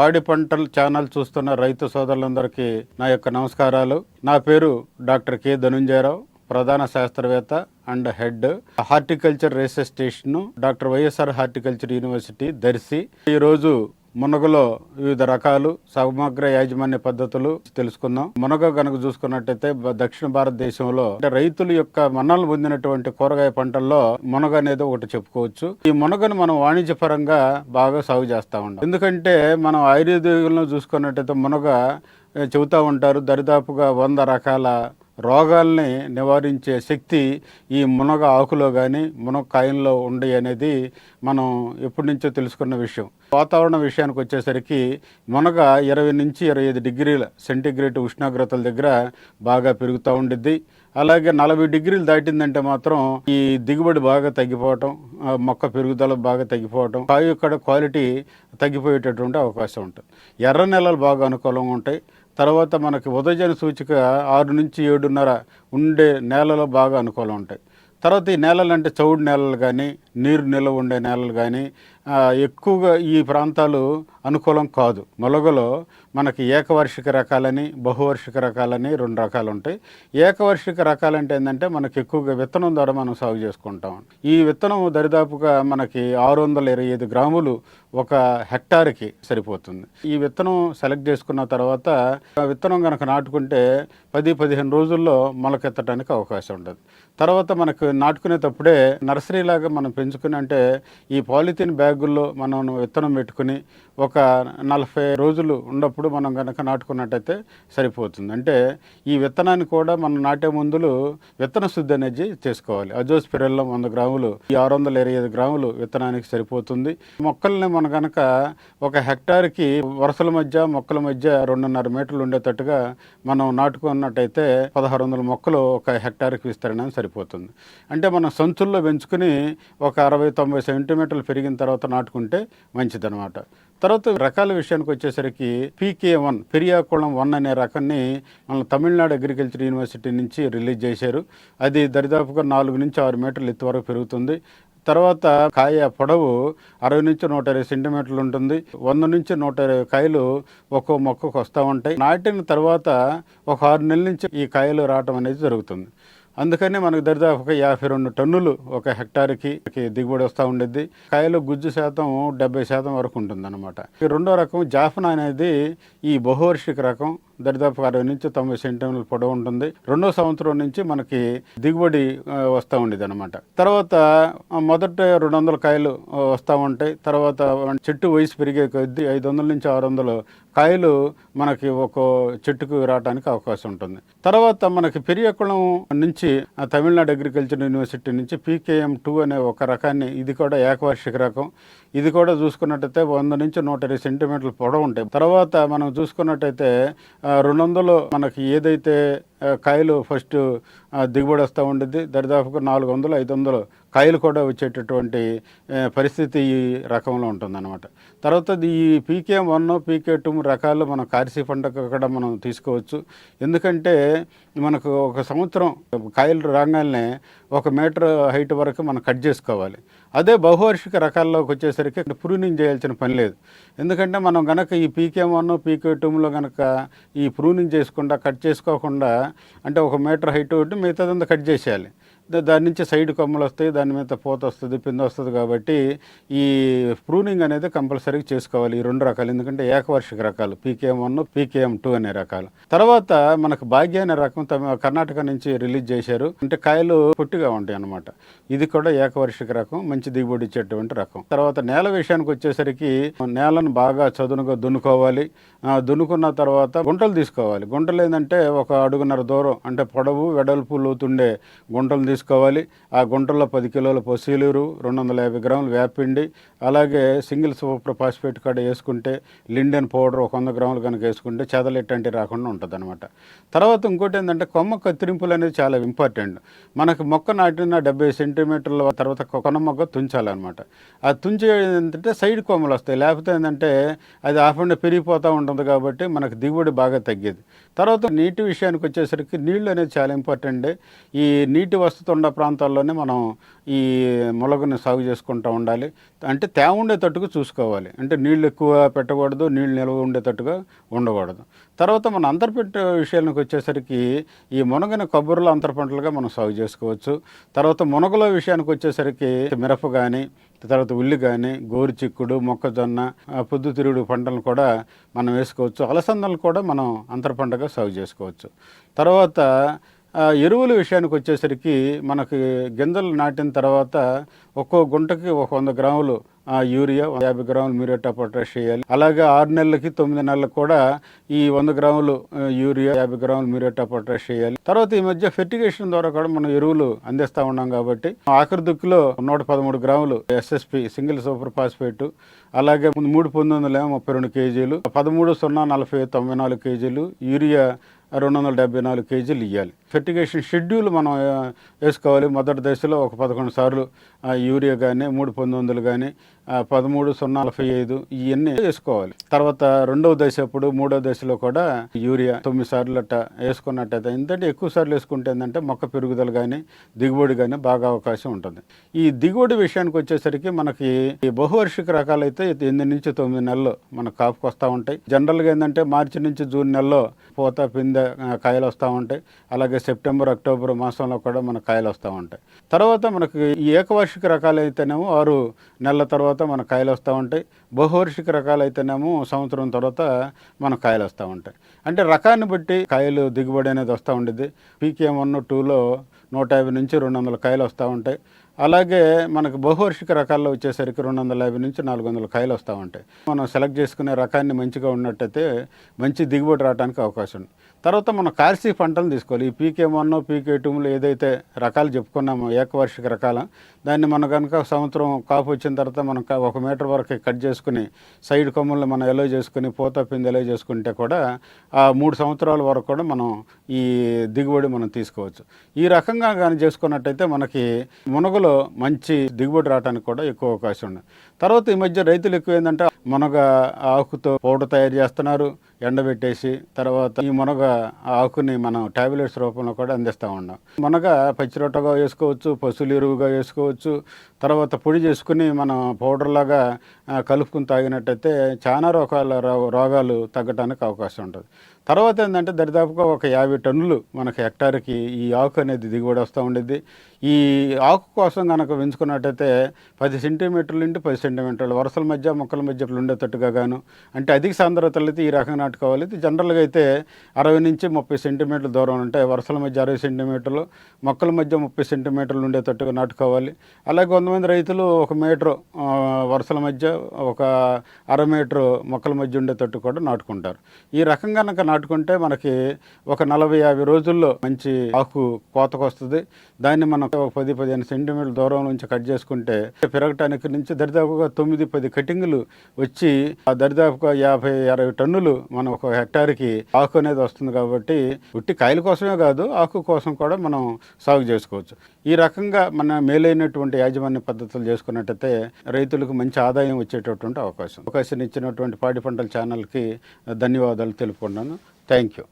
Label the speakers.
Speaker 1: పాడి పంటల ఛానల్ చూస్తున్న రైతు సోదరులందరికీ నా యొక్క నమస్కారాలు. నా పేరు డాక్టర్ కె ధనుంజయరావు ప్రధాన శాస్త్రవేత్త and head horticulture research station doctor YSR horticulture university Darsi. ఈరోజు మునగలో వివిధ రకాలు సమగ్ర యాజమాన్య పద్ధతులు తెలుసుకుందాం. మునగ కనుక చూసుకున్నట్టయితే దక్షిణ భారతదేశంలో అంటే రైతుల యొక్క మన్నలు పొందినటువంటి కూరగాయ పంటల్లో మునగ అనేది ఒకటి చెప్పుకోవచ్చు. ఈ మునగను మనం వాణిజ్యపరంగా బాగా సాగు చేస్తూ ఉంటాం ఎందుకంటే మనం ఆయుర్వేదంలో చూసుకున్నట్టయితే మునగ చెబుతూ చెబుతా ఉంటారు దరిదాపుగా వంద రకాల రోగాల్ని నివారించే శక్తి ఈ మునగ ఆకులో కానీ మునక్కాయంలో ఉండి అనేది మనం ఎప్పటి నుంచో తెలుసుకున్న విషయం. వాతావరణ విషయానికి వచ్చేసరికి మునగ ఇరవై నుంచి ఇరవై ఐదు డిగ్రీల సెంటీగ్రేడ్ ఉష్ణోగ్రతల దగ్గర బాగా పెరుగుతూ ఉండిద్ది. అలాగే నలభై డిగ్రీలు దాటిందంటే మాత్రం ఈ దిగుబడి బాగా తగ్గిపోవటం మొక్క పెరుగుదల బాగా తగ్గిపోవటం కాయ యొక్క క్వాలిటీ తగ్గిపోయేటటువంటి అవకాశం ఉంటుంది. ఎర్ర నెలలు బాగా అనుకూలంగా ఉంటాయి. తర్వాత మనకి ఉదయజన సూచిక ఆరు నుంచి ఏడున్నర ఉండే నేలలో బాగా అనుకూలం ఉంటాయి. తర్వాత ఈ నేలలు అంటే చౌడు నేలలు కానీ నీరు నిల్వ ఉండే నేలలు కానీ ఎక్కువగా ఈ ప్రాంతాలు అనుకూలం కాదు. మొలగలో మనకి ఏకవార్షిక రకాలని బహువార్షిక రకాలని రెండు రకాలు ఉంటాయి ఏకవార్షిక రకాలంటే ఏంటంటే మనకి ఎక్కువగా విత్తనం ద్వారా మనం సాగు చేసుకుంటాం. ఈ విత్తనం దరిదాపుగా మనకి ఆరు వందల ఇరవై ఐదు గ్రాములు ఒక హెక్టార్కి సరిపోతుంది. ఈ విత్తనం సెలెక్ట్ చేసుకున్న తర్వాత విత్తనం కనుక నాటుకుంటే పది పదిహేను రోజుల్లో మొలకెత్తడానికి అవకాశం ఉంటుంది తర్వాత మనకు నాటుకునేటప్పుడే నర్సరీ లాగా మనం పెంచుకుని అంటే ఈ పాలిథిన్ బ్యాగుల్లో మనం విత్తనం పెట్టుకుని ఒక నలభై రోజులు ఉన్నప్పుడు మనం కనుక నాటుకున్నట్టయితే సరిపోతుంది. అంటే ఈ విత్తనాన్ని కూడా మనం నాటే ముందులు విత్తన శుద్ధి అనేది చేసుకోవాలి. అజోస్పిరెల్లం వంద గ్రాములు ఈ ఆరు వందల ఇరవై ఐదు గ్రాములు విత్తనానికి సరిపోతుంది. మొక్కల్ని మనం కనుక ఒక హెక్టార్కి వరుసల మధ్య మొక్కల మధ్య రెండున్నర మీటర్లు ఉండేటట్టుగా మనం నాటుకున్నట్టయితే పదహారు వందల మొక్కలు ఒక హెక్టార్కి విస్తరణ సరిపోతుంది. అంటే మనం సంచుల్లో పెంచుకుని ఒక అరవై తొంభై సెంటీమీటర్లు పెరిగిన తర్వాత నాటుకుంటే మంచిదనమాట తర్వాత రకాల విషయానికి వచ్చేసరికి పీకే వన్ పెరియాకుళం వన్ అనే రకాన్ని మన తమిళనాడు అగ్రికల్చర్ యూనివర్సిటీ నుంచి రిలీజ్ చేశారు. అది దరిదాపుగా నాలుగు నుంచి ఆరు మీటర్లు ఎత్తు వరకు పెరుగుతుంది. తర్వాత కాయ పొడవు అరవై నుంచి నూట ఇరవై సెంటీమీటర్లు ఉంటుంది. వంద నుంచి నూట ఇరవై కాయలు ఒక్కో మొక్కకు వస్తూ ఉంటాయి. నాటిన తర్వాత ఒక ఆరు నెలల నుంచి ఈ కాయలు రావటం అనేది జరుగుతుంది. అందుకనే మనకు దరిదాపు ఒక యాభై రెండు టన్నులు ఒక హెక్టార్కి దిగుబడి వస్తూ ఉండేది కాయలు గుజ్జు శాతం డెబ్బై శాతం వరకు ఉంటుంది అనమాట రెండో రకం జాఫ్నా అనేది ఈ బహువర్షిక రకం. దరిదాపు అరవై నుంచి తొంభై సెంటీమీటర్ల పొడవు ఉంటుంది. రెండో సంవత్సరం నుంచి మనకి దిగుబడి వస్తూ ఉండేది అనమాట తర్వాత మొదట రెండు వందల కాయలు వస్తూ ఉంటాయి. తర్వాత చెట్టు వయసు పెరిగే కొద్దీ ఐదు వందల నుంచి ఆరు వందలు కాయలు మనకి ఒక చెట్టుకు రావడానికి అవకాశం ఉంటుంది. తర్వాత మనకి పెరియకుళం నుంచి ఆ, తమిళనాడు అగ్రికల్చర్ యూనివర్సిటీ నుంచి పీకేఎం టూ అనే ఒక రకాన్ని ఇది కూడా ఏకవార్షిక రకం. ఇది కూడా చూసుకున్నట్టయితే వంద నుంచి నూట ఇరవై సెంటీమీటర్ల పొడవు ఉంటాయి. తర్వాత మనం చూసుకున్నట్టయితే రెండు వందలు మనకి ఏదైతే కాయలు ఫస్ట్ దిగుబడి వస్తూ ఉండేది దరిదాపుగా నాలుగు వందలు ఐదు వందలు కాయలు కూడా వచ్చేటటువంటి పరిస్థితి ఈ రకంలో ఉంటుందన్నమాట. తర్వాత ఈ పీకే వన్ పీకే టూ రకాలు మనం కారిసి పంటకు కూడా మనం తీసుకోవచ్చు. ఎందుకంటే మనకు ఒక సంవత్సరం కాయలు రాగానే ఒక మీటర్ హైట్ వరకు మనం కట్ చేసుకోవాలి. అదే బహువార్షిక రకాల్లోకి వచ్చేసరికి ప్రూనింగ్ చేయాల్సిన పని లేదు. ఎందుకంటే మనం గనక ఈ పీకే వన్ పీకే టూలో గనక ఈ ప్రూనింగ్ చేసుకుండా కట్ చేసుకోకుండా అంటే ఒక మీటర్ హైట్ ఒకటి మిగతాదంతా కట్ చేసేయాలి. దాని నుంచి సైడ్ కొమ్మలు వస్తాయి దాని మీద పూత వస్తుంది పింద వస్తుంది కాబట్టి ఈ ప్రూనింగ్ అనేది కంపల్సరీగా చేసుకోవాలి ఈ రెండు రకాలు. ఎందుకంటే ఏకవార్షిక రకాలు పీకేఎం వన్ పీకేఎం టూ అనే రకాలు. తర్వాత మనకు భాగ్య అనే రకం తమ కర్ణాటక నుంచి రిలీజ్ చేశారు. అంటే కాయలు పొట్టిగా ఉంటాయి అన్నమాట. ఇది కూడా ఏకవార్షిక రకం మంచి దిగుబడి ఇచ్చేటువంటి రకం. తర్వాత నేల విషయానికి వచ్చేసరికి నేలను బాగా చదునుగా దున్నుకోవాలి. దున్నుకున్న తర్వాత గుంటలు తీసుకోవాలి. గుంటలు ఏంటంటే ఒక అడుగున్నర దూరం అంటే పొడవు వెడల్పు లోతుండే గుంటలు తీసుకోవాలి. ఆ గుంటల్లో పది కిలోల పసీలూరు రెండు వందల యాభై గ్రాములు వేపిండి అలాగే సింగిల్ సూపర్ ఫాస్ఫేట్ కాడ వేసుకుంటే లిండెన్ పౌడర్ ఒక వంద గ్రాములు కనుక వేసుకుంటే చెదలు ఇట్లాంటివి రాకుండా ఉంటుంది అనమాట తర్వాత ఇంకోటి ఏంటంటే కొమ్మ కత్తిరింపులు అనేది చాలా ఇంపార్టెంట్. మనకు మొక్క నాటిన డెబ్బై సెంటీమీటర్ల తర్వాత కొన మొక్క తుంచాలన్నమాట. ఆ తుంచి ఏంటంటే సైడ్ కొమ్మలు వస్తాయి. లేకపోతే ఏంటంటే అది ఆఫండి పెరిగిపోతూ ఉంటుంది కాబట్టి మనకు దిగుబడి బాగా తగ్గేది. తర్వాత నీటి విషయానికి వచ్చేసరికి నీళ్ళు అనేది చాలా ఇంపార్టెంట్. ఈ నీటి వసతి తుండ ప్రాంతాల్లోనే మనం ఈ మొలగని సాగు చేసుకుంటూ ఉండాలి. అంటే తేమ ఉండేటట్టుగా చూసుకోవాలి. అంటే నీళ్ళు ఎక్కువ పెట్టకూడదు నీళ్ళు నిల్వ ఉండేటట్టుగా ఉండకూడదు. తర్వాత మన అంతర్పెట్ట విషయానికి వచ్చేసరికి ఈ మునగని కొబ్బరిలో అంతర పంటలుగా మనం సాగు చేసుకోవచ్చు. తర్వాత మునగల విషయానికి వచ్చేసరికి మిరప కానీ తర్వాత ఉల్లి కానీ గోరు చిక్కుడు మొక్కజొన్న పొద్దుతిరుగుడు పంటలను కూడా మనం వేసుకోవచ్చు. అలసందలు కూడా మనం అంతర పంటగా సాగు చేసుకోవచ్చు. తర్వాత ఎరువుల విషయానికి వచ్చేసరికి మనకి గింజలు నాటిన తర్వాత ఒక్కో గుంటకి ఒక వంద గ్రాములు యూరియా యాభై గ్రాములు మ్యూరేటా పొటాష్ వేయాలి అలాగే ఆరు నెలలకి తొమ్మిది నెలలకు కూడా ఈ వంద గ్రాములు యూరియా యాభై గ్రాములు మ్యూరేటా పొటాష్ వేయాలి తర్వాత ఈ మధ్య ఫెర్టిగేషన్ ద్వారా కూడా మనం ఎరువులు అందిస్తూ ఉన్నాం కాబట్టి ఆఖరి దుక్కులో నూట పదమూడు గ్రాములు ఎస్ఎస్పి సింగిల్ సూపర్ ఫాస్ఫేట్ అలాగే ముందు మూడు పంతొమ్మిది వందల ముప్పై రెండు కేజీలు పదమూడు సున్నా నలభై తొంభై నాలుగు కేజీలు యూరియా రెండు వందల డెబ్బై నాలుగు కేజీలు ఇవ్వాలి ఫెర్టిగేషన్ షెడ్యూల్ మనం వేసుకోవాలి. మొదటి దశలో ఒక పదకొండు సార్లు యూరియా కానీ మూడు పంతొమ్మిది వందలు కానీ పదమూడు సున్నా నలభై ఐదు ఇవన్నీ వేసుకోవాలి. తర్వాత రెండవ దశ అప్పుడు మూడవ దశలో కూడా యూరియా తొమ్మిది సార్లు అట్ట వేసుకున్నట్టయితే ఎందుకంటే ఎక్కువ సార్లు వేసుకుంటే ఏంటంటే మొక్క పెరుగుదల కానీ దిగుబడి కానీ బాగా అవకాశం ఉంటుంది. ఈ దిగుబడి విషయానికి వచ్చేసరికి మనకి ఈ బహువార్షిక రకాలైతే ఎనిమిది నుంచి తొమ్మిది నెలలు మనకు కాపుకి వస్తూ ఉంటాయి జనరల్గా ఏంటంటే మార్చి నుంచి జూన్ నెలలో పూత పిందె కాయలు వస్తూ ఉంటాయి. అలాగే సెప్టెంబర్ అక్టోబర్ మాసంలో కూడా మనకు కాయలు వస్తూ ఉంటాయి. తర్వాత మనకి ఈ ఏకవార్షిక రకాలు అయితేనేమో ఆరు నెలల తర్వాత మన కాయలు వస్తూ ఉంటాయి. బహువార్షిక రకాలు అయితేనేమో సంవత్సరం తర్వాత మన కాయలు వస్తూ ఉంటాయి. అంటే రకాన్ని బట్టి కాయలు దిగుబడి అనేది వస్తూ ఉండేది. పీకేఎం వన్ టూలో నూట యాభై నుంచి రెండు వందల కాయలు వస్తూ ఉంటాయి. అలాగే మనకు బహువార్షిక రకాల్లో వచ్చేసరికి రెండు వందల యాభై నుంచి నాలుగు వందల కాయలు వస్తూ ఉంటాయి. మనం సెలెక్ట్ చేసుకునే రకాన్ని మంచిగా ఉన్నట్టయితే మంచి దిగుబడి రావడానికి అవకాశం ఉంది. తర్వాత మనం కార్సీ పంటలు తీసుకోవాలి. ఈ పీకే వన్ పీకే టూలో ఏదైతే రకాలు చెప్పుకున్నామో ఏకవార్షిక రకాల దాన్ని మనం కనుక సంవత్సరం కాపు వచ్చిన తర్వాత మనం ఒక మీటర్ వరకు కట్ చేసుకుని సైడ్ కొమ్మల్ని మనం ఎలో చేసుకుని పూత పిండి ఎలో చేసుకుంటే కూడా ఆ మూడు సంవత్సరాల వరకు కూడా మనం ఈ దిగుబడి మనం తీసుకోవచ్చు. ఈ రకంగా కానీ చేసుకున్నట్టయితే మనకి మునగలో మంచి దిగుబడి రావడానికి కూడా ఎక్కువ అవకాశం ఉంది. తర్వాత ఈ మధ్య రైతులు ఎక్కువ ఏంటంటే మునగ ఆకుతో పౌడర్ తయారు చేస్తున్నారు ఎండబెట్టేసి తర్వాత ఈ మునగ ఆకుని మనం టాబ్లెట్స్ రూపంలో కూడా అందిస్తూ ఉన్నాం. మునగ పచ్చిరొట్టగా వేసుకోవచ్చు పశువులు ఎరువుగా వేసుకోవచ్చు తర్వాత పొడి చేసుకుని మనం పౌడర్ లాగా కలుపుకుని తాగినట్టయితే చాలా రకాల రో- రోగాలు తగ్గడానికి అవకాశం ఉంటుంది. తర్వాత ఏంటంటే దరిదాపుగా ఒక యాభై టన్నులు మనకి హెక్టార్కి ఈ ఆకు అనేది దిగుబడి వస్తూ ఉండేది ఈ ఆకు కోసం కనుక పెంచుకున్నట్టయితే పది సెంటీమీటర్ల నుండి పది సెంటిమీటర్లు వరుసల మధ్య మొక్కల మధ్య ఇట్లా ఉండేటట్టుగా గాను? అంటే అధిక సాంద్రతలు అయితే ఈ రకంగా నాటుకోవాలి. అయితే జనరల్గా అయితే అరవై నుంచి ముప్పై సెంటీమీటర్ల దూరం ఉంటాయి. వరుసల మధ్య అరవై సెంటీమీటర్లు మొక్కల మధ్య ముప్పై సెంటీమీటర్లు ఉండేటట్టుగా నాటుకోవాలి. అలాగే కొంతమంది రైతులు ఒక మీటరు వరుసల మధ్య ఒక అర మీటరు మొక్కల మధ్య ఉండేటట్టు కూడా నాటుకుంటారు. ఈ రకంగా కనుక నాటుకుంటే మనకి ఒక నలభై యాభై రోజుల్లో మంచి ఆకు కోతకు వస్తుంది. దాన్ని మనం ఒక పది పదిహేను సెంటీమీటర్ల దూరం నుంచి కట్ చేసుకుంటే పెరగటానికి నుంచి దాదాపుగా తొమ్మిది పది కటింగులు వచ్చి ఆ దరిదాపుగా యాభై అరవై టన్నులు మనం ఒక హెక్టార్కి ఆకు అనేది వస్తుంది కాబట్టి ఉట్టి కాయల కోసమే కాదు ఆకు కోసం కూడా మనం సాగు చేసుకోవచ్చు. ఈ రకంగా మన మేలైనటువంటి యాజమాన్య పద్ధతులు చేసుకున్నట్టయితే రైతులకు మంచి ఆదాయం వచ్చేటటువంటి అవకాశం. అవకాశం ఇచ్చినటువంటి పాడి పంటల ఛానల్కి ధన్యవాదాలు తెలుపుకున్నాను థ్యాంక్ యూ.